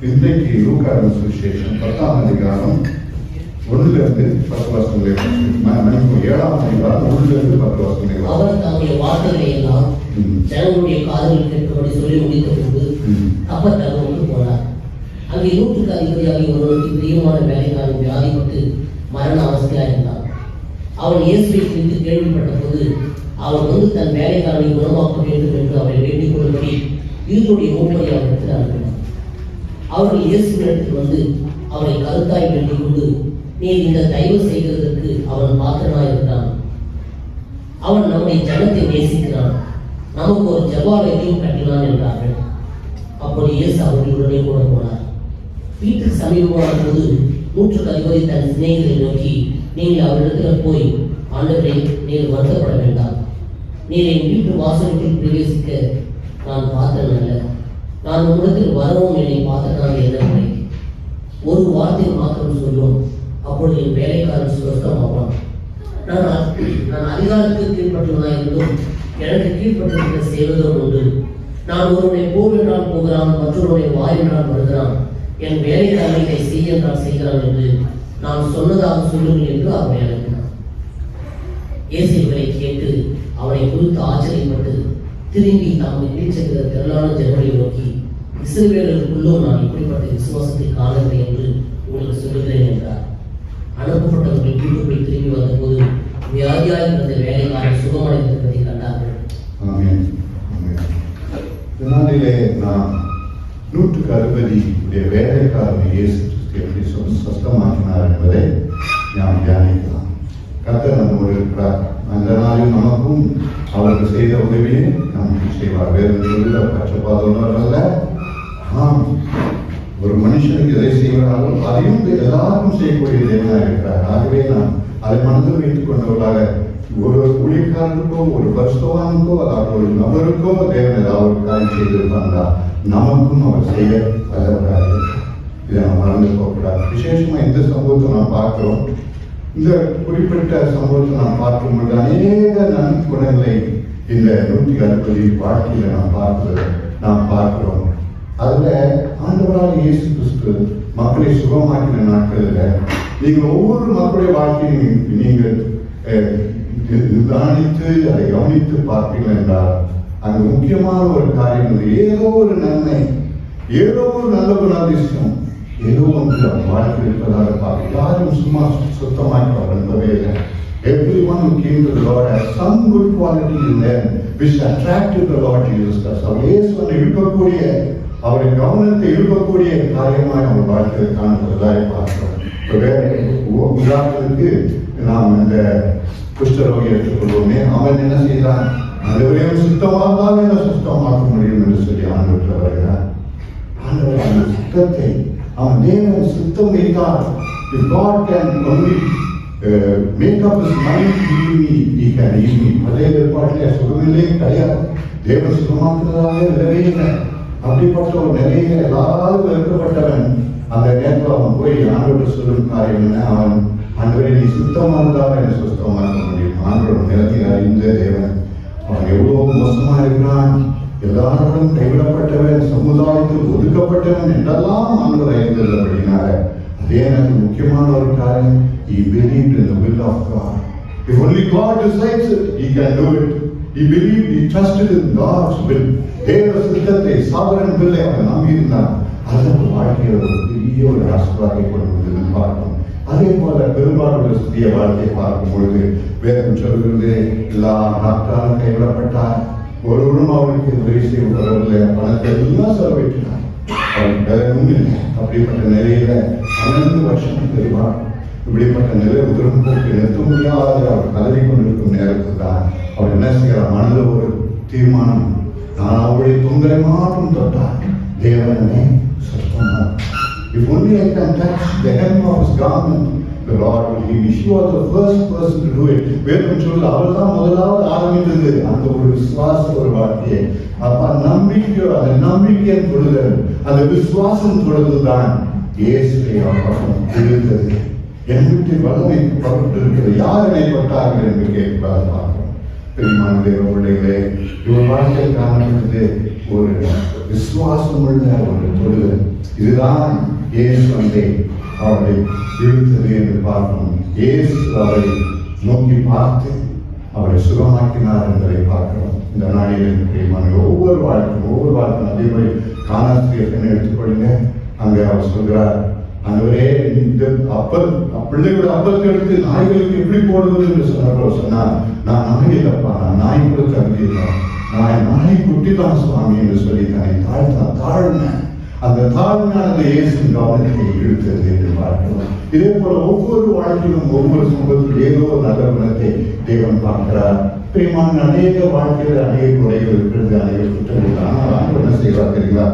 இன்றைக்கு லூக்காவின் சுவிசேஷம் பத்தாம் அதிகாரம் ஒன்றிலிருந்து பத்து வருஷங்களே மணிக்கு ஏழாம் அதிகாரம் ஒன்றிலிருந்து பத்து வருஷங்களே அவர் தம்முடைய வார்த்தைகளை எல்லாம். ஜனங்களுடைய காதுகள் கேட்கும்படி சொல்லி முடித்த போது. அப்பர் தகவலுக்கு போனார் அங்கே நூற்றுக்கு அதிபதியாகி ஒருவருக்கு பிரியமான வேலைக்காரன் வியாதிப்பட்டு மரண அவஸ்தையாக இருந்தான் அவன் இயேசுவை குறித்து கேள்விப்பட்ட போது அவன் வந்து தன் வேலைக்காரனை குணமாக்க வேண்டும் என்று அவரை வேண்டிக் கொள்ளும்படி இருவருடைய மூப்பரை அவரிடத்தில் அனுப்பினார் அவர்கள் இயேசுவிடத்தில் வந்து அவரை கருத்தாய் வேண்டிக் கொண்டு நீ இந்த தயவு செய்கிறதற்கு அவன் பாத்திரனாய் இருக்கிறான் அவன் நம்முடைய ஜனத்தை நேசிக்கிறான். நமக்கு ஒரு ஜவாலயத்தையும் கட்டினான் என்றார்கள். அப்போது இயேசு அவர்களுடனே கூட போனார். வீட்டுக்கு சமீபமான போது நூற்றுக்கு அதிபதி தன் சிநேகிதரை நோக்கி நீங்கள் அவரிடத்தில் போய் ஆண்டவரை நீங்கள் வருத்தப்பட வேண்டாம். நீர் என் வீட்டு வாசலுக்குள் பிரவேசிக்க நான் பார்த்தேன் அல்ல நான் உங்களிடத்தில் வரவும் என்னை பார்த்தால் என்ன முறை ஒரு வார்த்தை மாத்திரம் சொல்லும் அப்பொழுது என் வேலைக்காரன் சுரக்கமாவான். நான் நான் அதிகாரத்துக்கு கீழ்ப்பட்டவனாக இருந்தும் எனக்கு கீழ்ப்பட்டிருக்கிற செய்வதும் உண்டு. நான் ஒருவனை போர் என்றால் போகிறான் மற்றொருவனை வா என்றால் வருகிறான். என் வேலைக்காரனை இதை செய்ய என்றால் செய்கிறான் என்று நான் சொன்னதாக சொல்லுங்கள் என்று அவனை அழைக்கிறான் இயேசு இவரை கேட்டு அவனை குறித்து ஆச்சரியப்பட்டு திரும்பி நாம் வீழ்ச்சிக்கிற திரளான ஜனங்களை நோக்கி இஸ்ரவேலருக்குள்ளும் நான் இப்படிப்பட்ட விசுவாசத்தை காணவில்லை என்று உங்களுக்கு சொல்லுகிறேன் என்றார். அனுப்பப்பட்டவர்கள் வீட்டுக்குள் திரும்பி வந்தபோது வியாதியாக இருந்த வேலைக்காரன் சுகமடைந்திருப்பதை கண்டார்கள். ஆமென். இதனாலே நாம் நூற்றுக்கு அறுபதி உடைய வேலைக்காரனை இயேசு எப்படி சொல் சொஸ்தமாக்கினார் என்பதை நாம் தியானிக்கலாம். கர்த்தர் நம்மோடு இருக்கிறார். அந்த நாளில் நமக்கும் அவருக்கு செய்த உதவியை நமக்கு செய்வார். வேறு சொல்ல பட்சபாதம் அல்ல. ஆம். ஒரு மனுஷனுக்கு எதை செய்கிறாரோ அதையும் எல்லாருக்கும் செய்யக்கூடிய தேவனாக இருக்கிறார். ஆகவே நான் அதை மனதில் வைத்துக் கொண்டவர்களாக ஒரு ஊழியக்காரனுக்கோ ஒரு பரிசுத்தவானுக்கோ அதாவது ஒரு நபருக்கோ தேவன் ஏதாவது ஒரு காரியம் செய்திருப்பாங்களா? நமக்கும் அவர் செய்ய வல்லவராக இதை நாம் மறந்து போகக்கூடாது. விசேஷமா இந்த சம்பவத்தை நாம் பார்க்கிறோம். இந்த குறிப்பிட்ட சம்பவத்தை நாம் பார்க்கும்போது அநேக நன்குணங்களை இந்த நூற்றி அறுபது வாழ்க்கையில நாம் பார்த்து நாம் பார்க்கிறோம். அதுல ஆண்டவராக இயேசு கிறிஸ்து மக்களை சுகமாக்கின நாட்களில் நீங்கள் ஒவ்வொரு மக்களுடைய வாழ்க்கையும் நீங்கள் அஹ், நிதானித்து அதை கவனித்து பார்ப்பீர்கள் என்றால் அங்கு முக்கியமான ஒரு காரியம் ஏதோ ஒரு நன்மை ஏதோ ஒரு நல்ல குணாதிசயம் ஏதோ ஒன்று வாய்ப்பு இருப்பதாக பார்க்க. யாரும் சும்மா சுத்தமாக வந்தவே இல்லை. Everyone who came to the Lord had some good quality in them which attracted the Lord Jesus Christ. அவர் இயேசுவை இழுக்கக்கூடிய அவருடைய கவனத்தை இழுக்கக்கூடிய காரியமாக அவர் வாழ்க்கையில் காணப்படுவதாக பார்க்கிறோம். இப்போ வேற உதாரணத்துக்கு நாம் இந்த குஷ்டரோகி எடுத்துக்கொள்வோமே. அவன் என்ன செய்தான்? அனைவரையும் சுத்தமாக என்ன சுத்தமாக்க முடியும் என்று சொல்லி ஆண்டு வருகிறார். ஆண்டவர் அந்த சுத்தத்தை அவன் தேவன் சுத்தம் வைத்தார் if God can only uh, make up his mind to heal me he can heal me பழைய ஏற்பாட்டிலே சுகமில்லே கிடையாது. தேவன் சுகமாக்குறதாக இல்லவே இல்லை. அப்படிப்பட்ட ஒரு நிலையில எல்லாரும் வெறுக்கப்பட்டவன் அந்த நேரத்தில் அவன் போய் ஆண்டவர் சொல்லும் காரியம் என்ன? அவன் ஆண்டவரை நீ சுத்தமானதாக என்னை சுத்தமாக்க முடியும்? ஆண்டவர் நிலைமை அறிந்த தேவன். அவன் எவ்வளவு மோசமா இருக்கிறான். எல்லாரும் கைவிடப்பட்டவன் சமுதாயத்தில் ஒதுக்கப்பட்டவன் என்றெல்லாம் ஆண்டவர் அறிந்திருந்தபடினால அதே நேரத்தில் முக்கியமான ஒரு காரியம் he believed in the will of God. If only God decides it he can do it. He believed he trusted in God's will. தேவ சித்தத்தை சாதரன் பிள்ளை அவன் நம்பியிருந்தான். அதற்கு வாழ்க்கையில் ஒரு பெரிய ஒரு ஆசீர்வாதத்தை கொண்டு வந்ததுன்னு பார்க்கணும் அதே போல பெரும்பாலுடைய சுத்திய வாழ்க்கையை பார்க்கும் பொழுது வேதம் சொல்கிறது எல்லா நாட்டாலும் கைவிடப்பட்டார். ஒருவரும் அவனுக்கு உதவி செய்ய வரவில்லை பணத்தை எல்லாம் செலவிட்டார் அவருக்கு வேதமும் இல்லை. அப்படிப்பட்ட நிலையில அனைத்து வருஷம் தெரிவார் இப்படிப்பட்ட நிலை உதிரும் போக்கு நிறுத்த முடியாத அவர் கலவி கொண்டிருக்கும் நேரத்தில் தான் அவர் என்ன செய்கிறார் மனதில் ஒரு தீர்மானம் நான் அவருடைய தொங்கலை மாற்றம் தொட்டார் தேவனே சொத்தமாக If only I can touch the hem of his garment, the Lord will heal me. She was the first person to do it. வேதம் சொல்ல அவள் தான் முதலாவது ஆரம்பித்தது அந்த ஒரு விசுவாச ஒரு வார்த்தையை. அப்ப நம்பிக்கை அந்த நம்பிக்கையின் தொழுதல் அந்த விசுவாசம் தொழுதுதான் இயேசுவை அவர்கள் இருந்தது என் வீட்டில் வல்லமை இருக்கிறது யார் இணைப்பட்டார்கள் என்று கேட்பார் பார்க்கிறோம் பெருமான தேவ பிள்ளைகளே இவர் வாழ்க்கையில் காணப்பட்டது ஒரு விசுவாசமுள்ள ஒரு தொழுதல் இதுதான் இயேசு வந்து அவரை இழுத்தது என்று பார்க்கணும். இயேசு அவரை நோக்கி பார்த்து அவரை சுகமாக்கினார் என்பதை பார்க்கிறோம். இந்த நாளில் பிரியமான ஒவ்வொரு வாழ்க்கையும் ஒவ்வொரு வாழ்க்கையும் அதே மாதிரி காணாசிரியர் எடுத்துக்கொள்ளுங்க. அங்கே அவர் சொல்கிறார் அந்தவரே இந்த அப்பல் பிள்ளைகளோட அப்பத்தை எடுத்து நாய்களுக்கு எப்படி போடுவது? என்று சொன்னப்போ சொன்னார் நான் நாய் இல்லப்பா நான் நாய் கூட கருதியிருக்கேன் நான் நாய் குட்டி தான் சுவாமி என்று சொல்லி தன்னை தாழ்த்தான் தாழ்ந்தேன் அந்த தாழ்மையானது இயேசு கவனத்தை இழுத்தது என்று பார்க்கிறோம். இதே போல ஒவ்வொரு வாழ்க்கையிலும் ஒவ்வொரு சமூகத்தில் ஏதோ ஒரு நல்ல குணத்தை தேவன் பார்க்கிறார். பிரியமான அநேக வாழ்க்கையில் அநேக குறைகள் இருக்கிறது அநேக குற்றங்கள். ஆனால் ஆண்டவர் என்ன செய்வார் தெரியுங்களா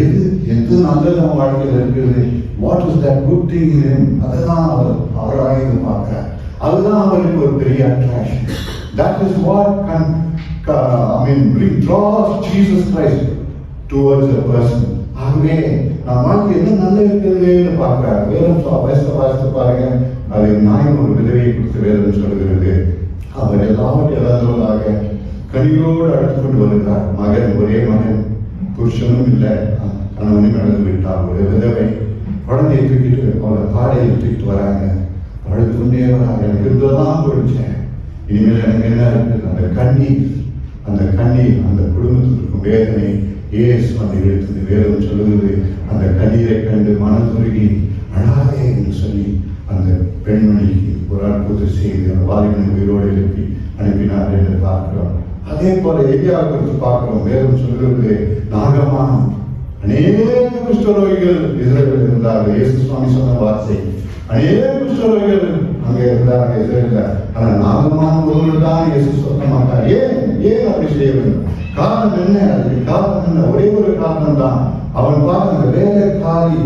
எது எது நல்லது நம்ம வாழ்க்கையில் இருக்கிறது? What is that good thing அதுதான் அவர் அவராக இது பார்க்கிறார். அதுதான் அவருக்கு ஒரு பெரிய attraction that is what can I mean bring draws Jesus Christ towards a person ஆகவே நான் வாழ்க்கை என்ன நல்ல இருக்கிறதுன்னு பார்க்கிறார். வேதம் சொ- வயசு வாசித்து பாருங்க. அது நாயின் ஒரு விதவையை குறித்து வேதம் சொல்கிறது அவர் எல்லாவற்றையும் இழந்தவர்களாக கனியோடு அழைத்து கொண்டு வருகிறார். மகன் ஒரே மகன். புருஷனும் இல்லை. கணவனும் இழந்து விட்டார். ஒரு விதவை. குழந்தையை தூக்கிட்டு அவளை பாடையில் தூக்கிட்டு வராங்க. அழுத்து கொண்டே வராங்க. எனக்கு இருந்ததான் போயிடுச்சேன் இனிமேல் எனக்கு என்ன இருக்குது அந்த கண்ணி அந்த கண்ணி அந்த குடும்பத்தில் இருக்கும் வேதனை. ஏசு அதை எடுத்தது வேதம் சொல்லுவது அந்த கண்ணீரை கண்டு மனதுருகி அழாதே என்று சொல்லி அந்த பெண்மணிக்கு ஒரு அற்புத செய்து அந்த வாலிபனை உயிரோடு எழுப்பி அனுப்பினார் என்று பார்க்கிறோம். அதே போல எலியா குறித்து பார்க்கிறோம். வேதம் சொல்லுவது நாகமான அநேக குஷ்டரோகிகள் இஸ்ரேலில் இருந்தார்கள். இயேசு சுவாமி சொன்ன வார்த்தை அநேக குஷ்டரோகிகள் அங்கே இருந்தார்கள் இஸ்ரேலில் ஆனால் நாகமான பொருள் தான் இயேசு சொல்ல மாட்டார். ஏன்? ஏன் அப்படி செய்ய வேண்டும்? காரணம் என்ன? அதுக்கு காரணம் என்ன? ஒரே ஒரு காரணம் தான் அவன் பார்த்த வேலைக்காரி.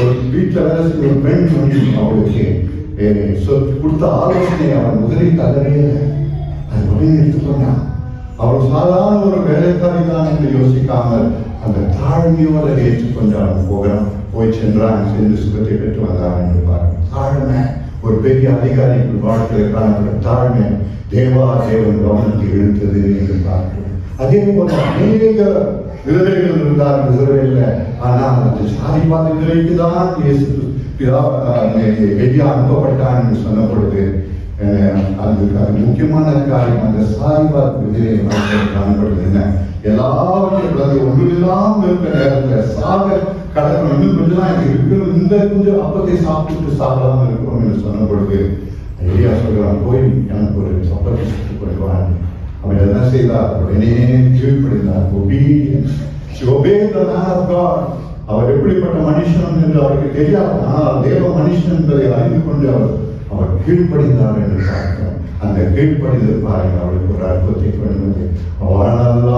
ஒரு வீட்டில் வேலை செய்ய ஒரு பெண் வந்து அவளுக்கு கொடுத்த ஆலோசனை அவன் முதலில் தகவே அது உடனே எடுத்துக்கொண்டான். அவள் சாதாரண ஒரு வேலைக்காரி தான் என்று யோசிக்காமல் அந்த தாழ்மையோட ஏற்றுக்கொண்டு அவன் போகிறான். போய் சென்றான் சேர்ந்து சுகத்தை பெற்று வந்தான் என்று பாருங்க தாழ்மை. ஒரு பெரிய அதிகாரிக்கு வாழ்க்கையில் காணப்பட்ட தாழ்மை. தேவா தேவன் கவனத்தை இழுத்தது என்று பார்க்கிறோம் அதே போல அநேக விதவைகள் இருந்தார் இஸ்ரவேல்ல ஆனால் அந்த சாதி பார்த்த விதவைக்கு தான் இயேசு பிதா வெளியே அனுப்பப்பட்டான் என்று சொன்ன அது அது முக்கியமான காரியம். அந்த சாய்பாத் விதிரை காணப்படுது என்ன? எல்லாவற்றையும் பிறகு ஒன்றுலாம் இருக்கிற நேரத்தில் சாக கடற்கரை இன்னும் கொஞ்சம் இருக்கணும். எனக்கு இந்த கொஞ்சம் அப்பத்தை சாப்பிட்டு சாப்பிடாம இருக்கிறோம் என்று சொன்னப்படுது ஐயா சொல்கிறான் போய் எனக்கு ஒரு சப்பத்தை சுட்டு கொள்வான் அவன் என்ன செய்தார் உடனே கீழ்ப்படிந்தார் obedience அவர் எப்படிப்பட்ட மனுஷன் என்று அவருக்கு தெரியாது. ஆனால் தேவ மனுஷன் என்பதை அறிந்து கொண்டு அவர் அவர் கீழ்ப்படிந்தார் என்று பார்க்கிறோம் அந்த கீழ்ப்படிதல் பாருங்கள் அவளுக்கு ஒரு அற்புதத்தை கொண்டு வந்து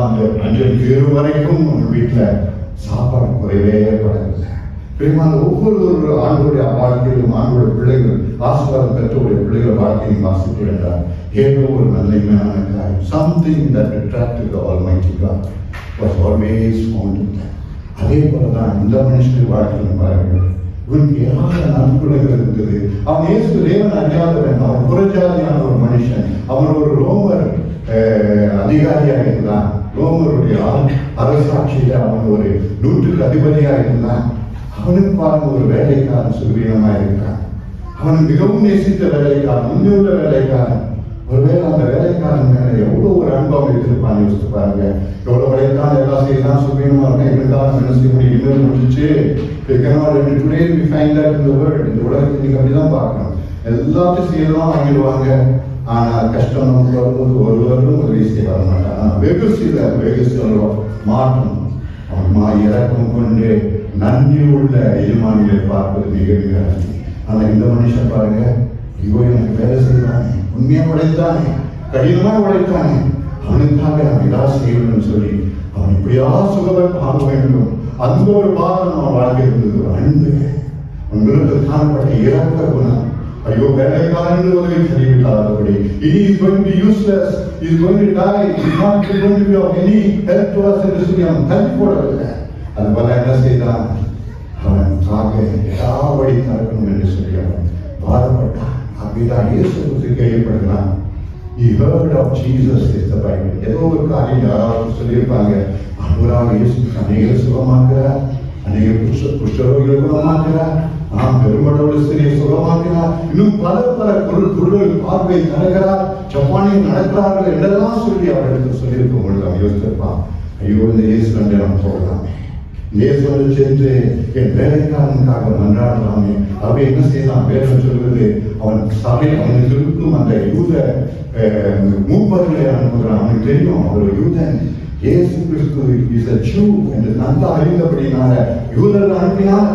அந்த அஞ்சல் தீரு வரைக்கும் அவங்க வீட்டில் சாப்பாடு குறைவே படவில்லை பிரியமான ஒவ்வொரு ஒரு ஆண்டுடைய வாழ்க்கையிலும் ஆண்களுடைய பிள்ளைகள் ஆசீர்வாதம் பெற்றவுடைய பிள்ளைகள் வாழ்க்கையை வாசித்து வேண்டாம் ஏதோ ஒரு நன்மையான காரியம். Something that attracted almighty God was always found அதே போல தான் இந்த மனுஷனுடைய வாழ்க்கையிலும் பாருங்கள். இவனுக்கு ஏராள நன்கொடைகள் இருந்தது. அவன் இயேசு தேவன் அறியாதவன் அவன் புறஜாதியான ஒரு மனுஷன். அவன் ஒரு ரோமர் அதிகாரியாக இருந்தான். ரோமருடைய ஆ- அரசாட்சியில அவன் ஒரு நூற்றுக்கு அதிபதியாக இருந்தான். அவனுக்கு பாருங்க ஒரு வேலைக்காரன் சுகவீனமா இருக்கிறான் அவன் மிகவும் நேசித்த வேலைக்காரன் உண்மையுள்ள வேலைக்காரன். ஒருவேளை அந்த வேலைக்காரன் மேல எவ்வளவு ஒரு அன்பம் வைத்திருப்பான் யோசித்து பாருங்க. எவ்வளவு வேலைக்காரன் எல்லாம் செய்யலாம் சுகவீனமா இருக்கேன் இருந்தாலும் என்ன செய்ய முடியும் இன்னும் முடிச்சு டுடே வி ஃபைண்ட் தட் இந்த வேர்ல்ட் இந்த உலகத்தை நீங்க அப்படிதான் பார்க்கணும். எல்லாத்தையும் செய்யலாம் வாங்கிடுவாங்க. ஆனால் கஷ்டம் நமக்கு வரும்போது ஒருவரும் உதவி செய்ய வர மாட்டாங்க வெகு சில வெகு சில மாற்றம். அவன் மா இறக்கம் கொண்டு நன்றி எஜமானிகளை பார்ப்பது மிக மிக ஆனால் இந்த மனுஷன் பாருங்க ஐயோ எனக்கு வேலை செய்வானே. உண்மையா உழைத்தானே கடினமா உழைத்தானே அவனுக்காக நான் ஏதாவது செய்யணும்னு சொல்லி அவன் இப்படியா சுகவை பார்க்க வேண்டும். அந்த ஒரு பாரம் அவன் வாழ்க்கை இருந்தது. ஒரு அன்பு. அவன் விருப்பத்தில் காணப்பட்ட இறக்க குணம். ஐயோ வேலைக்காரன் உதவி தெரிவிக்காதபடி இனி is going to useless is going to die is not going to be of any help to us என்று சொல்லி அவன் தள்ளி போடவில்லை. அது போல என்ன செய்தான் அவன் காக எல்லா வழி திறக்கணும் என்று சொல்லி அவன் பாடுபட்டான். அப்படிதான் இயேசு குறித்து கேள்விப்படுகிறான். The word of Jesus is the Bible ஏதோ ஒரு காரியம் யாராவது சொல்லியிருப்பாங்க. ஆண்டவராக இயேசு அநேக சுகமாக்குறார் அநேக புஷ புஷ்டரோகிகள் குணமாக்குறார் ஆம் பெருமளவு சிறிய சுகமாக்கிறார் இன்னும் பல பல குரல் குரல்கள் பார்வை நடக்கிறார். ஜப்பானில் நடக்கிறார்கள் என்றெல்லாம் சொல்லி அவர்களுக்கு சொல்லியிருக்க பொழுது அவன் யோசிச்சிருப்பான் ஐயோ இந்த இயேசு கண்டு நாம் போகலாமே. இயேசுவில் சென்று என் வேலைக்காரனுக்காக மன்றாடலாமே. அவன் என்ன செய்யலாம் வேதம் சொல்வது அவன் சபை அவனுக்கு இருக்கும் அந்த யூத மூப்பர்களை அனுப்புகிறான். அவனுக்கு தெரியும் அவர் யூதன். இயேசு கிறிஸ்து இஸ் அ ஜூ என்று நன்கு அறிந்தபடினால யூதர்கள் அனுப்பினார்.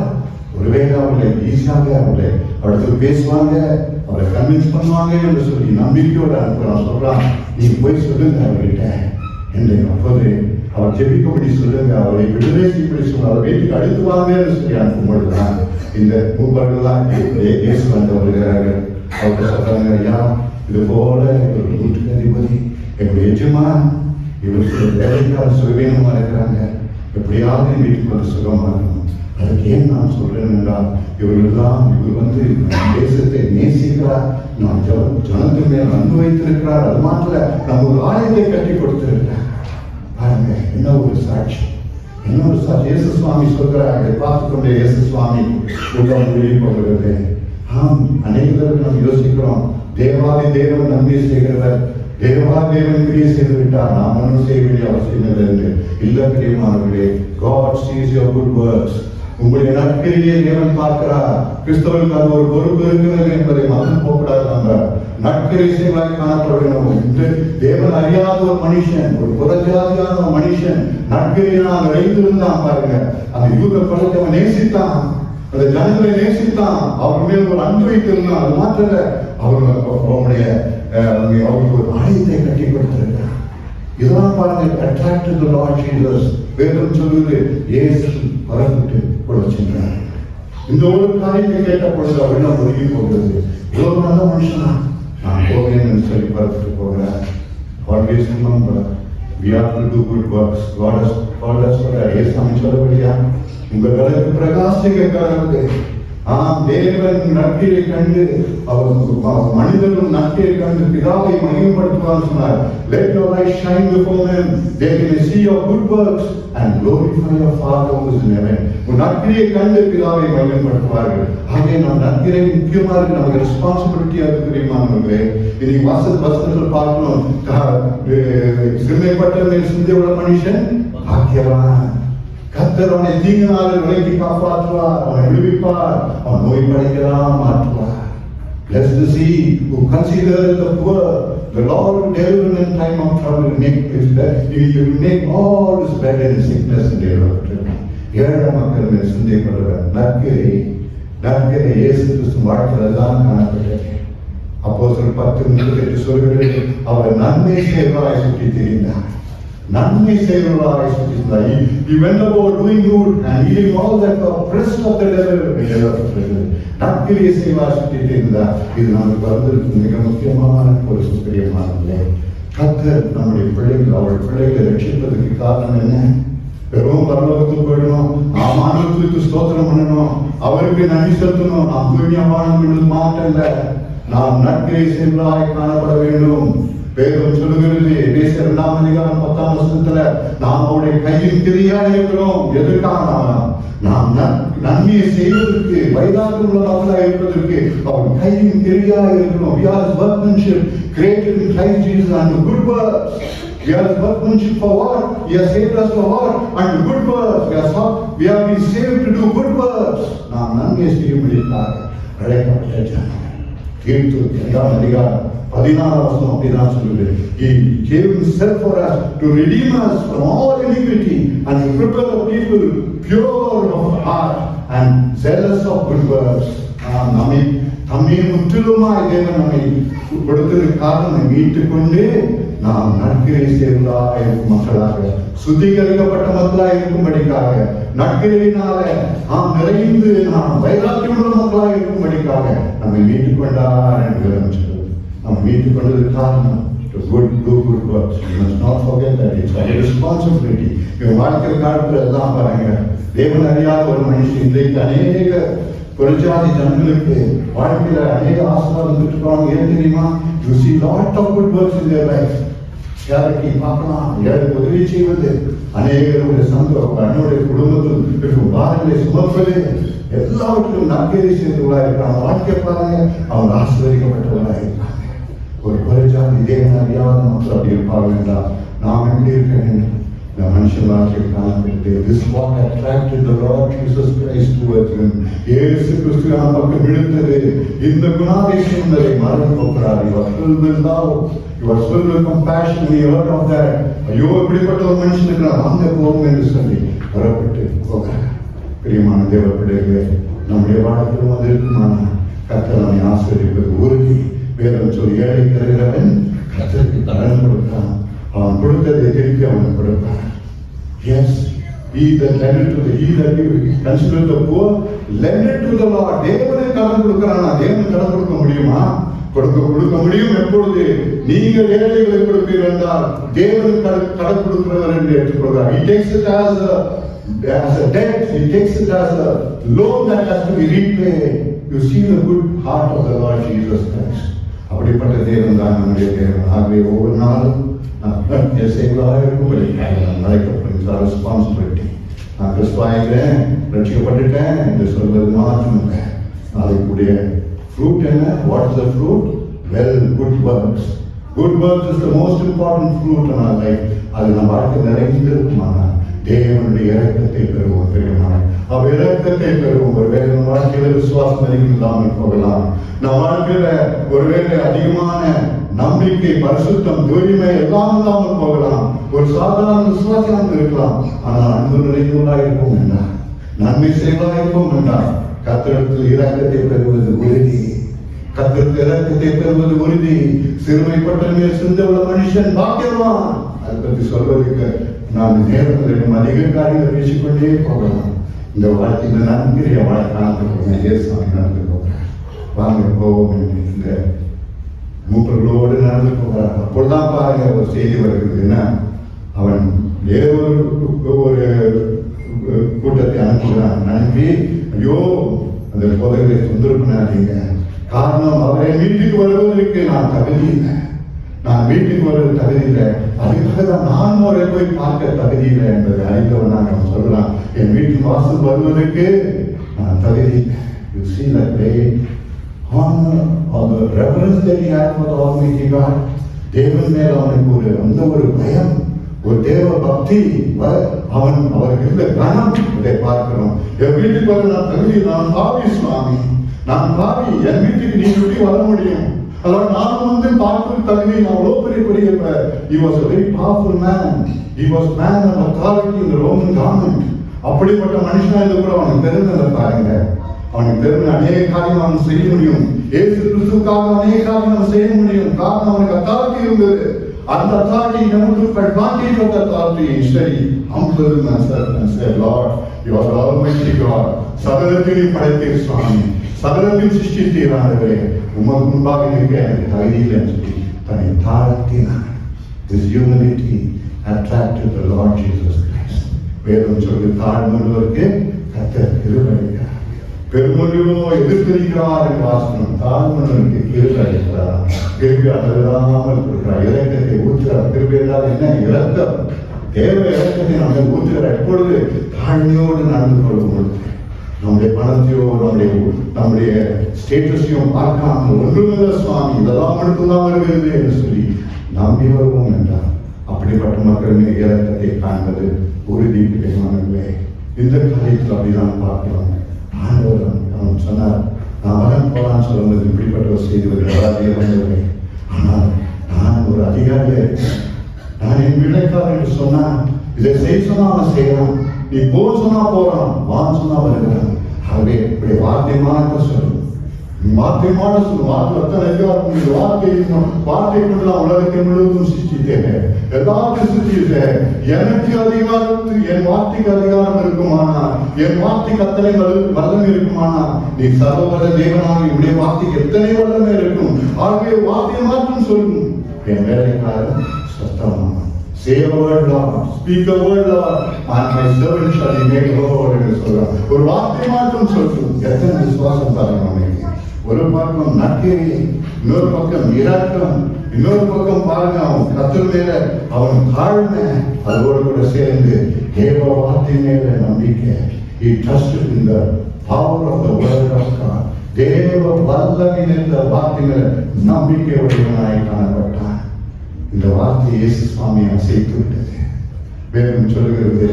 ஒருவேளை அவர்களை ஈஸியாக அவர்களை அடுத்து பேசுவாங்க அவரை கன்வின்ஸ் பண்ணுவாங்க என்று சொல்லி நம்பிக்கையோட அனுப்புறான் சொல்றான் நீ போய் சொல்லுங்க அவர்கிட்ட. இல்லை அப்பவே அவர் ஜெபிக்கும்படி சொல்லுங்க அவரை விடுதலை செய்யும்படி சொல்லுங்க. அவர் வீட்டுக்கு அடுத்து வாங்கன்னு சொல்லி அனுப்பும் பொழுதுதான் இந்த மூப்பர்கள்லாம் இயேசு வந்து வருகிறார்கள் அவர் சொல்றாங்க ஐயா இது போல ஒரு வீட்டுக்கு அதிபதி எங்களுடைய எஜமான் இவருக்கு வேலைக்கார சுகவீனமா இருக்கிறாங்க. எப்படியாவது என் வீட்டுக்கு வந்து சுகமா இருக்கணும். அதுக்கு ஏன் நான் சொல்றேன் என்றால் இவர்கள் தான் இவர் வந்து தேசத்தை நேசிக்கிறார். நான் ஜன ஜனத்தின் மேல் அன்பு வைத்திருக்கிறார். அது மாத்திர நம்ம ஒரு ஆலயத்தை கட்டி கொடுத்திருக்கிறார். பாருங்க என்ன ஒரு சாட்சி என்ன ஒரு சாட்சி இயேசு சுவாமி சொல்கிறார் அதை இயேசு சுவாமி உள்ளம் வெளிப்படுகிறது ஆம் அனைவரும் நாம் யோசிக்கிறோம் தேவாதி தேவன் நம்பி செய்கிறவர் தேவா தேவன் கிரியை செய்து விட்டார் நாம் ஒன்றும் செய்ய வேண்டிய அவசியம் இல்லை என்று இல்ல பிரியமானவர்களே God sees your good words உங்களுடைய நற்கிரியை தேவன் பார்க்கிறார். கிறிஸ்தவனுக்கு அது ஒரு பொறுப்பு இருக்கிறது என்பதை மறந்து போகக்கூடாது நம்ம நற்கிரை காணப்பட வேண்டும் என்று தேவன் அறியாத ஒரு மனுஷன் ஒரு புறஜாதியான ஒரு மனுஷன் நற்கிரியினால் நிறைந்திருந்தான் பாருங்க. அந்த யூத பழத்தை அவன் நேசித்தான். அந்த ஜனங்களை நேசித்தான். அவர் மேல் ஒரு அன்பு வைத்திருந்தான். அது மாத்திர அவர்களுடைய அவருடைய அஹ், அவருக்கு ஒரு ஆலயத்தை கட்டி கொடுத்திருக்கிறார். இதெல்லாம் பாருங்க அட்ராக்ட் த லார்ட் ஜீசஸ் வேதம் சொல்லுது இயேசு பறந்துட்டு கொள்ள இந்த ஒரு காரியத்தை கேட்ட பொழுது அவரிடம் ஒதுங்கி போகிறது? இவ்வளவு நல்ல மனுஷனா? நான் போகிறேன் சொல்லி பறந்துட்டு போகிறேன் always remember we are to do good works. God has called us for that. ஏசாமி சொல்லபடியா உங்கள் விளக்கு பிரகாசிக்க கடவுளே ஆனால் தேவன் நட்பிலை கண்டு அவர் மனிதனும் மனிதர்களும் கண்டு பிதாவை மகிமைப்படுத்துவார் சொன்னார். Let your light shine before them. They may see your good works and glorify your father who is in heaven. உன் நற்கிரியை கண்டு பிதாவை மகிமைப்படுத்துவார்கள். ஆகவே நாம் நட்பிலை முக்கியமாக இருக்கு நமக்கு ரெஸ்பான்சிபிலிட்டி அது தெரியுமானவர்களே இன்னைக்கு வாசல் வசனத்தில் பார்க்கணும். சிறுமைப்பட்ட மேல் மனுஷன் பாக்கியவான். கத்தர் அவனை தீங்கினால விலக்கி காப்பாற்றுவார் அவனை விடுவிப்பார் அவன் நோய் படைக்கலாம் மாற்றுவார் Blessed is he who consider the poor. The Lord will deliver in time of trouble and make his bed. He will make all his bed and sickness and deliver. ஏழை மக்கள் மேல் சிந்தைப்படுவர் நற்கரை நற்கரை இயேசு கிறிஸ்து வாழ்க்கையில் தான் காணப்பட்டது அப்போ சொல் பத்து முப்பத்தி எட்டு சொல்கிறது அவர் நன்மை செய்வாய் சுற்றி தெரிந்தார் நன்மை செய்வராய் சுற்றி திரிந்தார் He- he went about doing good and healing all that the oppressed of the devil எழுதப்பட்டிருக்கிறது நற்கிரியை செய்வார் சுற்றி திரிந்தார் இது நமக்கு வந்திருக்கும் மிக முக்கியமான ஒரு சுப்பிரியமானது கத்தர் நம்முடைய பிள்ளைகள் அவருடைய பிள்ளைகளை ரட்சிப்பதற்கு காரணம் என்ன? வெறும் பரலோகத்துக்கு போயிடணும் ஸ்தோத்திரம் பண்ணணும் அவருக்கு நன்றி செலுத்தணும் மாற்றம் நாம் நற்கிரை காணப்பட வேண்டும். வேதம் சொல்லுகிறது எபேசர் இரண்டாம் அதிகாரம் பத்தாம் வசனத்துல நாம் அவருடைய கையில் கிரியா இருக்கிறோம். எதற்காக? நாம் நன்மையை செய்வதற்கு வைராக்கியம் உள்ளவர்களாக இருப்பதற்கு அவர் கையில் கிரியா இருக்கிறோம். We are his workmanship created in Christ Jesus unto good works. We are his workmanship for what? He has saved us for what? Unto good works. We are so- we have been saved to do good works. நாம் நன்மையை செய்யும்படியாக அழைக்கப்பட்ட ஜனம் தீர்த்து இரண்டாம் அதிகாரம் பதினாறாம் வருஷம் அப்படிதான் சொல்லுது. He gave himself for us to redeem us from all iniquity and to prepare a people pure of heart and zealous of good works. நம்மை தம்மை முற்றிலுமாய் தேவன் நம்மை கொடுத்ததுக்கு நம்மை மீட்டுக் கொண்டு நாம் நற்கிரை செய்வதா இருக்கும் மக்களாக சுத்திகரிக்கப்பட்ட மக்களாக இருக்கும்படிக்காக நற்கிரையினால நாம் நிறைந்து நாம் வைராக்கியமுள்ள மக்களாக இருக்கும்படிக்காக நம்மை மீட்டுக் கொண்டார் என்று வேதம் சொல்லுது நாம் மீட்டுக் கொண்டது காரணம் to good do good works you must not forget that. It's our responsibility. இவன் வாழ்க்கை காலத்துல எல்லாம் பாருங்க தேவன் அறியாத ஒரு மனுஷன் இன்றைக்கு அநேக புரட்சாதி ஜனங்களுக்கு வாழ்க்கையில அநேக ஆசீர்வாதம் பெற்றுக்கொள்வாங்க ஏன் தெரியுமா? You see lot of good works in their life யாருக்கு? பார்க்கலாம். யாருக்கு உதவி செய்வது. அநேகருடைய சந்தோஷம் அண்ணனுடைய குடும்பத்தில் இருக்கும் பாரங்களை சுமப்பது. எல்லாவற்றிலும் நற்கேதி செய்தவர்களாக இருக்கிறாங்க. வாழ்க்கை பாருங்க அவங்க ஆசிரியக்கப்பட்டவர்களாக இருக்கிறாங்க ஒரு குறைச்சால் இதே அறியாத மக்கள் அப்படி இருப்பாங்க என்றால் நாம் எப்படி இருக்க வேண்டும்? இந்த மனுஷன் வாழ்க்கை காணப்பட்டு this what attracted the Lord Jesus Christ towards him. இயேசு கிறிஸ்து நாம் பக்கம் இழுத்தது இந்த குணாதிசயம் என்பதை மறந்து போகிறார். You are filled with love. You are filled with compassion. We heard of that. ஐயோ இப்படிப்பட்ட ஒரு மனுஷன் இருக்கிறார் வாங்க போவோம் என்று சொல்லி புறப்பட்டு போகிறார். பிரியமான தேவ பிள்ளைகளே நம்முடைய வாழ்க்கையிலும் அது இருக்குமான கர்த்தர் நம்மை ஆசிரியப்பது உறுதி. வேதம் சொல்லி ஏழை கருகிறவன் கர்த்தருக்கு கடன் கொடுத்தான் அவன் கொடுத்ததை திருப்பி அவன் கொடுப்பான் yes He that lended to the, he that considered the poor, lended to the Lord. தேவனை கடன் கொடுக்கிறானா தேவன் கடன் கொடுக்க முடியுமா கொடுக்க கொடுக்க முடியும் எப்பொழுது நீங்கள் ஏழைகளை கொடுப்பீர்கள் என்றால் தேவன் கடன் கடன் கொடுக்கிறவர் என்று ஏற்றுக்கொள்கிறார் He takes it as a as a debt, he takes it as a loan that has to be repaid. You see the good heart of the Lord Jesus Christ. அப்படிப்பட்ட தேவன் தான் நம்முடைய தேவன். ஆகவே ஒவ்வொரு நாளும் நான் எஸ்ஐகளாக இருக்கும்படி நான் அழைக்கப்படுகிற ரெஸ்பான்சிபிலிட்டி நான் கிறிஸ்துவாயிக்கிறேன் ரட்சிக்கப்பட்டுட்டேன் என்று சொல்வது மாற்றம் இல்லை நாளைக்குடைய ஃப்ரூட் என்ன? What is the fruit well good works good works is the most important fruit in life அது நம்ம வாழ்க்கை நிறைந்திருக்குமானால் தேவனுடைய இறக்கத்தை பெறுவோம் பெருமாள் அவ் இறக்கத்தை பெறுவோம் ஒருவேளை நம்ம வாழ்க்கையில விசுவாசம் அதிகம் இல்லாமல் போகலாம் நம் வாழ்க்கையில ஒருவேளை அதிகமான நம்பிக்கை பரிசுத்தம் தூய்மை எல்லாம் இல்லாமல் போகலாம் ஒரு சாதாரண விசுவாசம் இருக்கலாம் ஆனால் அன்பு நிறைந்தவர்களாக என்றார் நன்மை செய்வதாயிருப்போம் என்றார் கத்திரத்தில் இரக்கத்தை பெறுவது உறுதி கத்திரத்தில் இரக்கத்தை பெறுவது உறுதி சிறுமைப்பட்ட மேல் சிந்தவுள்ள மனுஷன் பாக்கியவான் அதை பற்றி சொல்வதற்கு நான் நேரத்தில் அதிக காரியங்கள் பேசிக்கொண்டே போகலாம் இந்த வாழ்க்கையில் நன்கிரிய வாழ காணப்படுவோம் ஏசாமி நடந்து போகிறேன்? வாங்க போவோம் இந்த மூப்பர்களோடு நடந்து போகிறார். அப்பொழுதான் பாருங்க ஒரு செய்தி வருகிறது. என்ன? அவன் ஏ ஒரு ஒரு கூட்டத்தை அனுப்புகிறான். நன்றி. ஐயோ அந்த புதகளை தொந்தரவு காரணம் அவரை வீட்டுக்கு வருவதற்கு நான் தகுதி இல்லை. நான் வீட்டுக்கு வருவது தகுதி இல்லை. அதுக்காக தான் நான் முறை போய் பார்க்க தகுதி இல்லை என்பதை அறிந்தவனாக அவன் சொல்ல என் வீட்டு மாசு வருவதற்கு நான் தகுதி இல்லை. You see that way honor or the reverence that he had for the Almighty God தேவன் மேல் அவனுக்கு ஒரு அந்த ஒரு பயம் ஒரு தேவ பக்தி அவன் அவருக்கு இருந்த கணம் இதை பார்க்கிறோம். என் வீட்டுக்கு வர நான் தகுதி நான் பாவி சுவாமி. நான் பாவி என் வீட்டுக்கு நீ எப்படி வர முடியும்? அதாவது நானும் வந்து பார்க்கும் தகுதி நான் அவ்வளோ பெரிய பெரிய he was a very powerful man. He was man of authority in the Roman government. அப்படிப்பட்ட மனுஷனா இருந்து கூட அவனுக்கு பெருமை பாருங்க அவனுக்கு தெரிஞ்ச அநேக காரியம் அவன் செய்ய முடியும். ஏசு கிறிஸ்துக்காக அநேக காரியம் அவன் செய்ய முடியும். காரணம் அவனுக்கு அத்தாரிட்டி இருந்தது. அந்த அத்தாரிட்டி நமக்கு advantage of the சரி அம்பது he humbled himself and said Lord படைத்தீர் சுவாமி சகலத்தையும் சிருஷ்டித்தீர் ஆண்டவரே உமக்கு முன்பாக இருக்க எனக்கு தகுதியில் என்று தன்னை தாழ்த்தினார். His humility attracted the Lord Jesus Christ. வேதம் சொல்லி தாழ் தாழ்மையுள்ளவருக்கு கத்தர் கிருபைக்கிறார் பெருமொழியோ எதிர்த்திருக்கிறார் என்று வாசனம் தாழ்மனுக்கு கிருபை அளிக்கிறார் கிருபை அளவில்லாமல் கொடுக்கிறார். இலக்கத்தை ஊற்றுகிறார். கிருபை என்றால் என்ன? இலக்கம் தேவ இலக்கத்தை நம்ம ஊற்றுகிறார். எப்பொழுது? தாழ்மையோடு நடந்து கொள்ளும் பொழுது நம்முடைய பணத்தையோ நம்முடைய நம்முடைய ஸ்டேட்டஸையும் பார்க்காமல் ஒன்றுமில்ல சுவாமி. இதெல்லாம் மட்டும்தான் வருகிறது என்று சொல்லி நம்பி வருவோம் என்றார். அப்படிப்பட்ட மக்களுமே இலக்கத்தை காண்பது உறுதி பிரியமானங்களே இந்த காரியத்தில் அப்படிதான் பார்க்கிறோம் ஆண்டவர் அவன் அவன் சொன்னார் நான் மகன் போலான்னு சொல்லும்போது இப்படிப்பட்ட ஒரு வராதே வந்தவர்கள் ஆனால் நான் ஒரு அதிகாரியாக இருக்கேன். நான் என் வேலைக்காரன் என்று சொன்னான் இதை செய்ய சொன்னால் அவன் செய்யலாம் நீ போ சொன்னா போறான் வான்னு சொன்னா வருகிறான் ஆகவே இப்படி வார்த்தை மாற்ற சொல்லு. நீ வார்த்தை மாற்ற சொல்லு வார்த்தை வார்த்தைக்குள்ள உலகத்தை முழுவதும் சிருஷ்டித்தேன். எல்லாத்தையும் சிருஷ்டித்தேன் எனக்கு அதிகாரத்து என் வார்த்தைக்கு அதிகாரம் இருக்குமானா என் வார்த்தைக்கு அத்தனை வல்ல- வல்லமை இருக்குமானா நீ சர்வவர தேவனாக உடைய வார்த்தைக்கு எத்தனை வல்லமை இருக்கும்? ஆகவே வார்த்தை மாற்றம் சொல்லும் என் வேலைக்காரன் சத்தமாக Say a word, Lord. Speak a word, Lord. And my servant shall be made whole ஒரு வார்த்தை மாற்றம் சொல்லும் எத்தனை விசுவாசம் பாருங்க அவனுக்கு ஒரு பக்கம் நற்கேரி இன்னொரு பக்கம் இரக்கம் இன்னொரு பக்கம் பாருங்க அவன் கத்தர் மேல அவன் தாழ்மை அதோடு கூட சேர்ந்து தேவ வார்த்தை மேல நம்பிக்கை. He trusted in the power of the word of God. தேவ வல்லமின் இந்த வார்த்தையில நம்பிக்கை உடையவனாய் காணப்பட்டான். இந்த வார்த்தை இயேசு சுவாமி அசைத்து விட்டது. வேதம் சொல்லுகிறது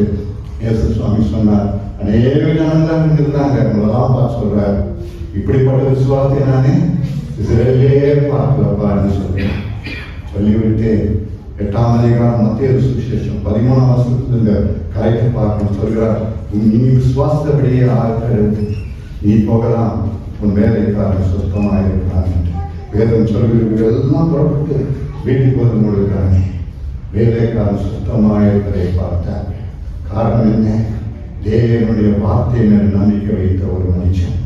இயேசு சுவாமி சொன்னார் அநேக ஜனங்கள் இருந்தாங்க உங்களெல்லாம் பார்த்து சொல்றாரு இப்படிப்பட்ட விசுவாசத்தை நானே இஸ்ரேலே பார்க்கலப்பான்னு சொல்றேன். சொல்லிவிட்டு எட்டாம் அதிகாரம் மத்திய சுவிசேஷம் பதிமூணாம் வருஷத்துல இந்த கரைக்கு பார்க்கணும். சொல்கிறார் நீ விசுவாசப்படியே ஆகிறது நீ போகலாம் உன் வேலைக்காரன் சுத்தமாக இருக்கிறான் வேதம் சொல்கிறது எல்லாம் புறப்பட்டு வீட்டுக்கு வந்து கொடுக்கிறாங்க வேலைக்காரன் சுத்தமாக இருப்பதை பார்த்தார் காரணம் என்ன? தேவனுடைய வார்த்தை மேல் நம்பிக்கை வைத்த ஒரு மனுஷன்.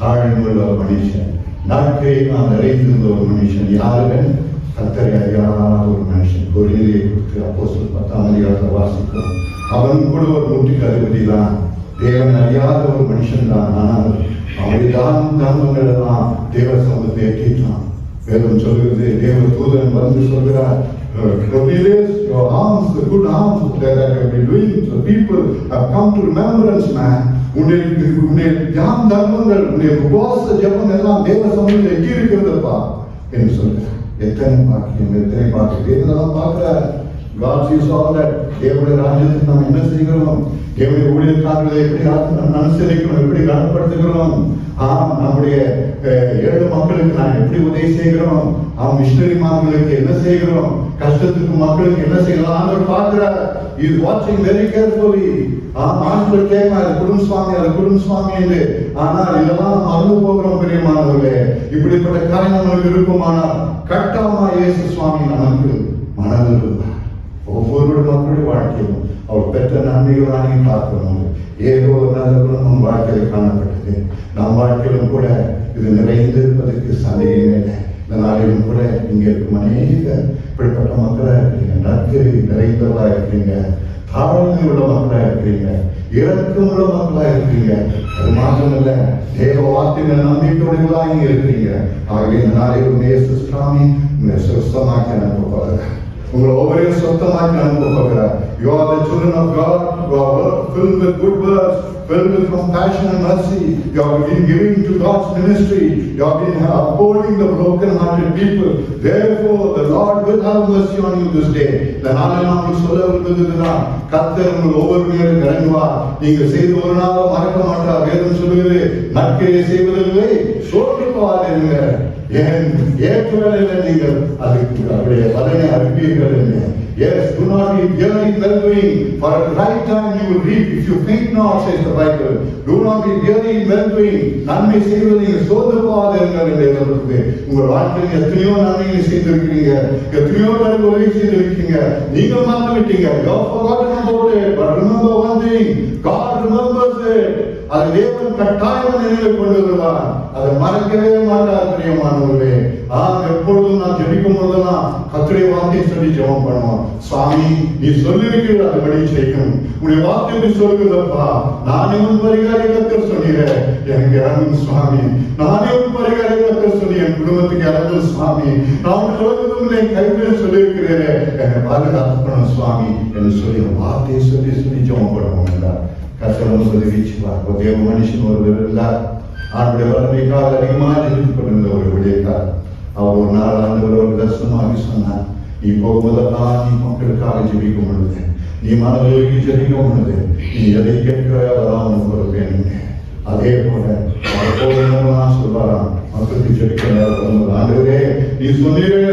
தாழ்ந்துள்ள ஒரு மனுஷன். நாட்களை நான் நிறைந்திருந்த ஒரு மனுஷன். யாருடன்? கத்தரை அறியாத ஒரு மனுஷன். ஒரு நிலையை கொடுத்து அப்போ சொல் பத்தாம் அதிகாரத்தை வாசிக்கிறோம். அவன் கூட ஒரு நூற்றுக்கு அதிபதி தான். தேவன் அறியாத ஒரு மனுஷன் தான். ஆனால் அவனுடைய தான் தர்மங்கள் எல்லாம் தேவ சமூகத்தை எட்டிட்டான் வேதம் சொல்கிறது தேவ தூதன் வந்து சொல்கிறார் Cornelius, your alms, the good alms that I have been doing, the people have come to remembrance, man. உன்னுடைய உன்னுடைய தியான தர்மங்கள் உன்னுடைய உபவாச ஜபம் எல்லாம் தேவ சமூகத்தில் எங்கே இருக்கிறதப்பா என்று சொல்கிறார் எத்தனை பாக்கியம் எத்தனை பாக்கியம் தேவனெல்லாம் பார்க்கிறார். God sees all தேவனுடைய ராஜ்யத்துக்கு நாம் என்ன செய்கிறோம்? தேவனுடைய ஊழியக்காரர்களை எப்படி ஆத்ம- அனுசரிக்கிறோம் எப்படி கனப்படுத்துகிறோம்? ஆம் நம்முடைய ஏழு மக்களுக்கு நான் எப்படி உதவி செய்கிறோம்? ஆம் மிஷினரிமார்களுக்கு என்ன செய்கிறோம்? கஷ்டத்துக்கு மக்களுக்கு என்ன செய்யலாம்? ஆண்டவர் பார்க்கிறார். இஸ் வாட்சிங் வெரி கேர்ஃபுல்லி ஆம் ஆண்டவர் அது குடும்ப சுவாமி அது குடும்ப சுவாமி என்று. ஆனால் இதெல்லாம் மறந்து போகிறோம் பிரியமானவர்களே. இப்படிப்பட்ட காரியம் நம்மளுக்கு இருக்குமானால் கட்டாமா இயேசு சுவாமி நமக்கு மனதில் ஒவ்வொரு மக்களுடைய வாழ்க்கையிலும் அவர் பெற்ற நன்மைகளாக பார்க்கணும் ஏதோ ஒரு நல்ல குணம் வாழ்க்கையில் காணப்பட்டது. நம் வாழ்க்கையிலும் கூட இது நிறைந்திருப்பதற்கு சந்தேகமே இல்லை. இந்த நாளிலும் கூட இங்க இருக்கும் அநேக இப்படிப்பட்ட மக்களாக இருக்கிறீங்க நற்கரி நிறைந்தவர்களா இருக்கிறீங்க தாழ்மை உள்ள மக்களாக இருக்கிறீங்க இறக்கம் உள்ள மக்களாக இருக்கிறீங்க. அது மாத்திரமல்ல தேவ வார்த்தையில நம்பிக்கையுடையவர்களா இருக்கிறீங்க. ஆகவே இந்த நாளிலும் இயேசு சுவாமி உங்களை சுத்தமாக்கி அனுப்ப உங்களை ஒவ்வொரு சொந்தமாக்கி அனுப்ப போகிறார் You are the children of God. You are filled with good words, filled with compassion and mercy. You have been giving to God's ministry. You have been upholding the broken-hearted people. Therefore, the Lord will have mercy on you this day. இந்த நாளில் நான் உங்களுக்கு சொல்ல விரும்புகிறதுதான் கர்த்தர் உங்கள் ஒவ்வொரு மேலும் இறங்குவார் நீங்கள் செய்து ஒரு நாளும் மறக்க மாட்டார் வேதம் சொல்லுகிறது நற்கிரியை செய்வதில்லை சோற்று போகாதீங்க ஏன் ஏற்ற வேலையில் நீங்கள் அதுக்கு அவருடைய பலனை அறிவீர்கள் என்று Yes, do not be weary well doing, for at the right time you will reap if you faint not, says the Bible. Do not be weary in well doing. நன்மை செய்வது நீங்கள் சோர்ந்து போகாதீர்கள் என்று எழுதப்பட்டது உங்கள் வாழ்க்கையில் எத்தனையோ நன்மைகளை செய்திருக்கிறீங்க எத்தனையோ பேருக்கு உதவி செய்திருக்கீங்க நீங்கள் மறந்து விட்டீங்க You have forgotten about it, but remember one thing, God remembers it. அது தேவன் கட்டாயம் நினைவில் கொண்டு வருவார். அதை மறக்கவே மாட்டார் பிரியமானவர்களே. ஆம் எப்பொழுதும் நான் ஜெபிக்கும் போதெல்லாம் கத்துடைய வார்த்தையை சொல்லி ஜெபம் பண்ணுவோம். சுவாமி நீ சொல்லிருக்கிறது அதுபடி செய்யும் உன்னுடைய வார்த்தை எப்படி நானே உன் பரிகாரி கத்தர் சொன்னீரேன் எனக்கு இறங்கும் சுவாமி நானே உன் பரிகாரி கத்தர் சொல்லி என் குடும்பத்துக்கு இறங்கும் சுவாமி நான் உன் சொல்வதும் என் கைவில் சொல்லியிருக்கிறேன். என்னை பண்ணும் சுவாமி என்று சொல்லி வார்த்தையை சொல்லி சொல்லி ஜெபம் பண்ணுவோம் என்றார். கத்தர் உதவிச்சுவார் ஒரு தேவ மனுஷன் ஒருவர் இருந்தார் ஆண்டுடைய வறுமைக்காக அதிகமாக இருந்து கொண்டிருந்த ஒரு விடயக்கார் அவர் ஒரு நாள் ஆண்டவர் ஒரு தரிசனமாக சொன்னார். நீ போகும்போதெல்லாம் நீ மக்களுக்காக ஜெபிக்க முடியுது நீ மனதில் ஜெபிக்க முடியுது நீ எதை கேட்கிறாய் அதெல்லாம் உனக்கு ஒரு வேணுங்க அதே போல அப்போதெல்லாம் மக்களுக்கு ஜெபிக்கிறார் ஆண்டவரே நீ சொன்னீரே.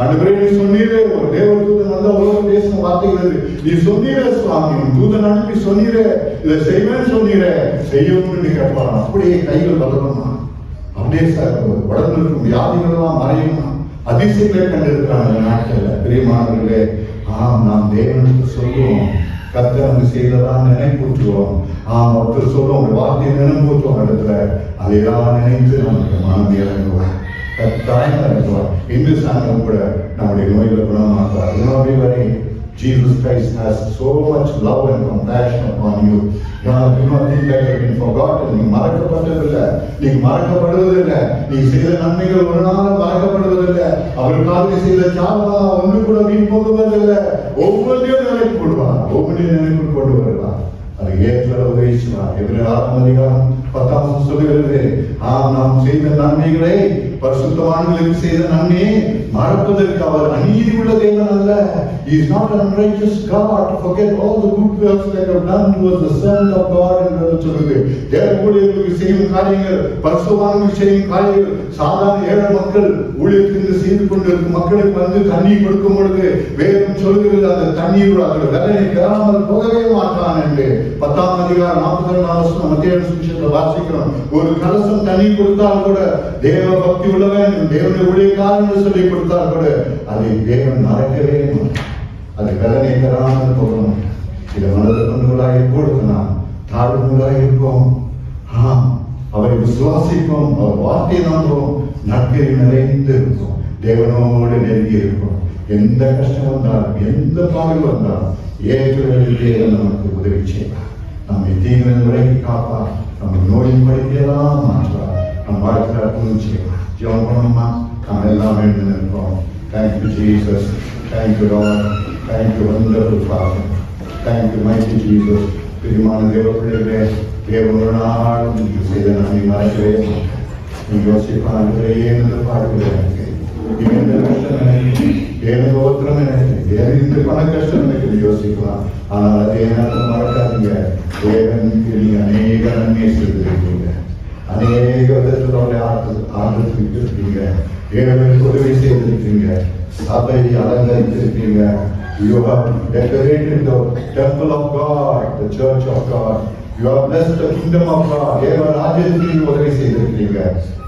ஆண்டவரே நீ சொன்னீரே. ஒரு தேவ தூதன் உலகம் வார்த்தைகள் நீ சொன்னீரே சுவாமி. தூதன் அனுப்பி சொன்னீரே. இதை செய்வேன்னு சொன்னீரே. செய்யணும்னு கேட்பான். அப்படியே கைகள் வளருமா அப்படியே சார் இருக்கும் வியாதிகள் எல்லாம் மறையுமா? அதிசயங்களை கண்டிருக்கிறாங்க இந்த நாட்கள்ல. பிரியமானவர்களே ஆம் நாம் தேவனுக்கு சொல்லுவோம். கர்த்தர் நமக்கு செய்ததான் நினைப்பூற்றுவோம் ஆம் ஒருத்தர் சொல்ல உங்க வார்த்தையை நினைப்பூற்றுவோம் இடத்துல. அதையெல்லாம் நினைத்து நமக்கு மனம் இறங்குவார். கத்தாயம் இறங்குவார். இந்து சாங்கம் கூட நம்முடைய நோய்களை குணமாக்குவார். இதனுடைய வரை Jesus Christ has so much love and compassion upon you. You do not think that you have been forgotten. நீ மறக்கப்பட்டதில்லை நீ மறக்கப்படுவதில்லை நீ செய்த நன்மைகள் ஒரு நாளும் மறக்கப்படுவதில்லை அவருக்காக செய்த தியாகமா ஒன்று கூட வீண் போகுவதில்லை ஒவ்வொன்றையும் நினைப்பு கொள்வார் ஒவ்வொன்றையும் நினைப்பு கொண்டு வருவார் அது ஏற்ற உதவிச்சுவார் இவரு ஆத்மதிகாரம் பத்தாம் சொல்லுகிறது ஆம் நாம் செய்த நன்மைகளை பரிசுத்தவான்களுக்கு செய்த நன்மையை மறப்பதற்கு அவர் அநீதி உள்ள தேவன் அல்ல he is not an unrighteous god. To forget all the good works that have done towards the son of god என்று சொல்லுது. தேவ ஊழியர்களுக்கு செய்யும் காரியங்கள் பரிசுத்தவான்களுக்கு செய்யும் காரியங்கள் சாதாரண ஏழை மக்கள் ஊழியத்திற்கு செய்து கொண்டிருக்கும் மக்களுக்கு வந்து தண்ணீர் கொடுக்கும் பொழுது வேதம் சொல்கிறது அந்த தண்ணீர் அதில் வேதனை பெறாமல் போகவே மாட்டான் என்று. பத்தாம் அதிகாரம் நாற்பத்தி ரெண்டாம் வருஷம் மத்திய வாசிக்கிறோம். ஒரு கலசம் தண்ணீர் கொடுத்தால் கூட தேவ பக்தி உள்ளவன் தேவனுடைய ஊழியக்காரன் என்று சொல்லி கொடுத்தா கூட அதை தேவன் மறக்கவே அது வேதனை பெறாமல் போகணும் இதை மனதில் கொண்டுகளாக கொடுக்கலாம் தாழ்வுகளாக இருப்போம். ஆம் அவரை விசுவாசிப்போம். அவர் வார்த்தையை நம்புவோம். நற்கரி நிறைந்து இருப்போம். தேவனோடு நெருங்கி இருப்போம். எந்த கஷ்டம் வந்தாலும் எந்த பாடல் வந்தாலும் ஏற்றுவதிலே நமக்கு உதவி செய்வார். நம்மை தீவிர முறைக்கு காப்பார். நம்ம நோயின் படிக்கலாம் மாற்றுவார். நம் வாழ்க்கையில் செய்வார். ஜெபம் பண்ணுமா நாம் எல்லாம் வேண்டும் இருப்போம் thank you Jesus thank you Lord thank you wonderful Father thank you mighty Jesus பிரியமான தேவ பிள்ளைகளே தேவன் ஒரு நாளும் நீங்கள் செய்த நன்மை மறக்கவே மாட்டேன். நீ யோசிப்பாங்களே ஏனென்று பாடுகிறேன் எனக்கு இந்த கஷ்டம் எனக்கு ஏன கோத்திரம் எனக்கு ஏன் இந்த பண கஷ்டம் எனக்கு யோசிக்கலாம் ஆனால் அதே நேரத்தில் மறக்காதீங்க தேவனுக்கு நீங்க அநேக நன்மை செய்திருக்கீங்க அநேக விதத்தில் அவருடைய ஆற்று ஆற்றத்துக்கு இருக்கீங்க ஏழைகளுக்கு உதவி செய்திருக்கீங்க சபையை அலங்கரித்திருக்கீங்க You have decorated the temple of God, the church of God. You have blessed the kingdom of God. தேவ ராஜ்யத்துக்கு உதவி செய்திருக்கீங்க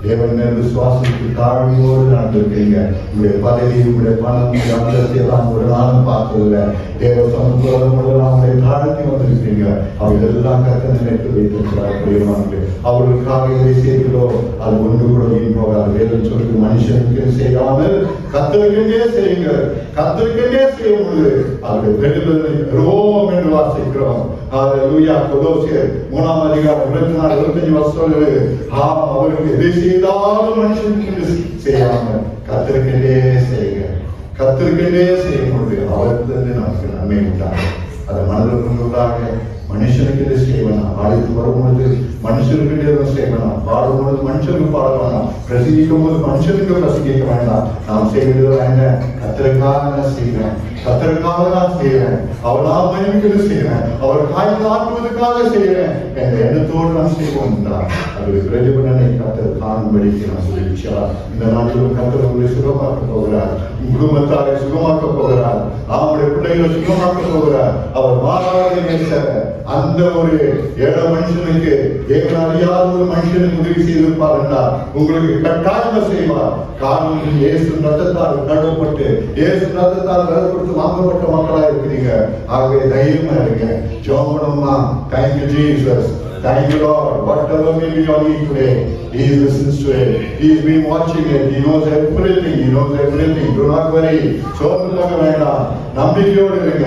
தேவன் மேல் விசுவாசத்துக்கு தாழ்மையோடு நடந்திருக்கீங்க உங்களுடைய பதவி உங்களுடைய பணம் உங்களுடைய அந்தஸ்து எல்லாம் ஒரு நாளும் பார்த்ததில்ல தேவ சமுத்திரம் எல்லாம் தாழ்த்தி வந்திருக்கீங்க அவர்கள் எல்லாம் கத்த நினைத்து வைத்திருக்கிறார் பிரியமானது அவர்களுக்காக எதை செய்கிறோ அது ஒன்று கூட வீண் போகாது. வேதம் சொல்லுது மனுஷனுக்கு செய்யாமல் கத்தருக்கே செய்யுங்க கத்தருக்கே செய்யும் பொழுது அவருடைய வெடுதலை ரோம் என்று வாசிக்கிறோம். ஹalleluya கொலோசியர் மூணாம் அதிகாரம் இருபத்தி நாலு இருபத்தஞ்சு வருஷம் சொல்லுது ஆம் அவருக்கு எதை செய்தாலும் மனுஷன் செய்யாம கத்திருக்கின்றே செய்யுங்க கத்திருக்கின்றே செய்யும் பொழுது அவருக்கு நமக்கு நன்மை உண்டாகும் அதை மனதில் கொண்டுள்ளதாக மனுஷனுக்கு இதை செய்வனா ஆடித்து வரும்பொழுது மனுஷனுக்கு இதை பாடும் பொழுது மனுஷனுக்கு பாட வேணாம் பிரசிக்கும் போது மனுஷனுக்கு பிரசிக்க வேண்டாம் நாம் செய்வது என்ன கத்திரக்காக செய்வேன் கத்தருக்காக நான் செய்யறேன் அவளா மயமிக்கிறது செய்யறேன் அவர் காய் காட்டுவதற்காக செய்யறேன் என்ற எண்ணத்தோடு நான் செய்வோம் அது பிரதிபலனை கத்தர் காணும்படிக்கு நான் சொல்லிச்சா இந்த நாட்டிலும் கத்தர் உங்களை சுகமாக்க போகிறார். உன் குடும்பத்தாரை சுகமாக்க போகிறார். அவருடைய பிள்ளைகளை சுகமாக்க போகிறார். அவர் மாறாத நேசர் அந்த ஒரு ஏழை மனுஷனுக்கு தேவன் அறியாத ஒரு மனுஷனுக்கு உதவி செய்திருப்பார் என்றால் உங்களுக்கு கட்டாயமா செய்வார். காரணம் இயேசு ரத்தத்தால் கழுவப்பட்டு இயேசு ரத்தத்தால் கழுவப்பட்டு வாங்கப்பட்ட மக்களா இருக்கிறீங்க ஆகவே தைரியமா இருங்க ஜோமனம்மா thank you Jesus Thank you, Lord. Whatever may be your need today, He listens to it. Been watching it. He knows everything. He knows everything. Do not worry. சோர்ந்து போக வேண்டாம் நம்பிக்கையோடு இருங்க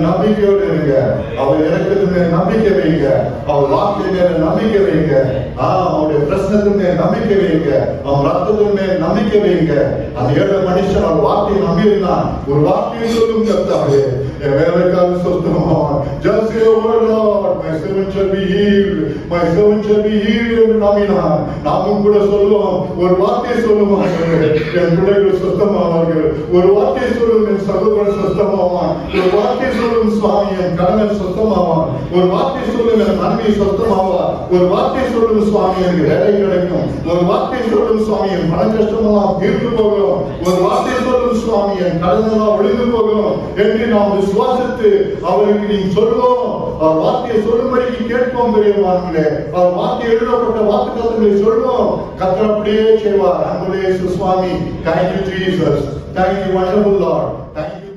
நம்பிக்கையோடு இருங்க அவர் இறக்கத்து நம்பிக்கை வைங்க அவர் வார்த்தை மேல நம்பிக்கை வைங்க ஆஹ் அவருடைய பிரச்சனத்து மேல் நம்பிக்கை வைங்க அவன் ரத்தத்தின் மேல் நம்பிக்கை வைங்க அந்த ஏழை மனுஷன் அவர் வார்த்தையை நம்பியிருந்தான். ஒரு வார்த்தையை சொல்லும் கத்தாவே whenever comes of the Lord, just say a word Lord. My servant shall be healed. My servant shall be healed என்று நம்பினான் நாமும் கூட சொல்லுவோம் ஒரு வார்த்தையை சொல்லுவோம் ஆண்டவரே. என் பிள்ளைகள் சொத்தமாவார்கள். ஒரு வார்த்தையை சொல்லும் என் சகோதரன் சொத்தமாவான். ஒரு வார்த்தையை சொல்லும் சுவாமி என் கணவன் சொத்தமாவான். ஒரு வார்த்தை சொல்லும் என் மனைவி சொத்தமாவா? ஒரு வார்த்தை சொல்லும் சுவாமி எனக்கு வேலை கிடைக்கும். ஒரு வார்த்தை சொல்லும் சுவாமி என் மன கஷ்டமெல்லாம் தீர்ந்து போகும். ஒரு வார்த்தை சொல்லும் சுவாமி என் கடனெல்லாம் ஒளிந்து போகும். என்று நாம் விசுவாசித்து அவருக்கு நீ சொல்லும் அவர் வார்த்தையை சொல்லும்படிக்கு கேட்போம் பெரியவான்களே அவர் வார்த்தை எழுதப்பட்ட வாக்கு தத்துவங்களை சொல்லும் கத்தர் அப்படியே செய்வார். அன்புலே சுவாமி thank you Jesus thank you wonderful Lord thank you